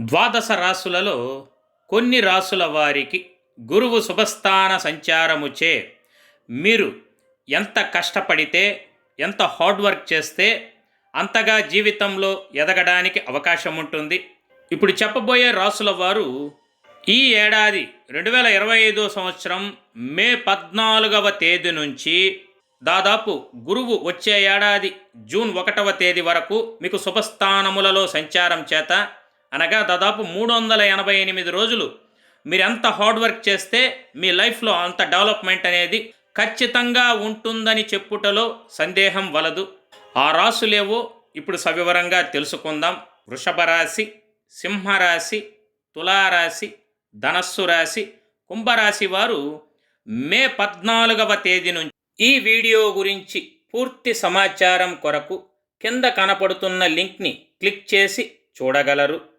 ద్వాదశ రాసులలో కొన్ని రాసుల వారికి గురువు శుభస్థాన సంచారముచే మీరు ఎంత కష్టపడితే ఎంత హార్డ్ వర్క్ చేస్తే అంతగా జీవితంలో ఎదగడానికి అవకాశం ఉంటుంది ఇప్పుడు చెప్పబోయే రాసుల వారు ఈ ఏడాది రెండు వేల ఇరవై ఐదో సంవత్సరం మే పద్నాలుగవ తేదీ నుంచి దాదాపు గురువు వచ్చే ఏడాది జూన్ ఒకటవ తేదీ వరకు మీకు శుభస్థానములలో సంచారం చేత అనగా దాదాపు మూడు వందల ఎనభై ఎనిమిది రోజులు మీరు ఎంత హార్డ్ వర్క్ చేస్తే మీ లైఫ్లో అంత డెవలప్మెంట్ అనేది ఖచ్చితంగా ఉంటుందని చెప్పుటలో సందేహం వలదు. ఆ రాసులేవో ఇప్పుడు సవివరంగా తెలుసుకుందాం. వృషభ రాశి సింహరాశి తులారాశి ధనస్సు రాశి కుంభరాశి వారు మే పద్నాలుగవ తేదీ నుంచి ఈ వీడియో గురించి పూర్తి సమాచారం కొరకు కింద కనపడుతున్న లింక్ని క్లిక్ చేసి చూడగలరు.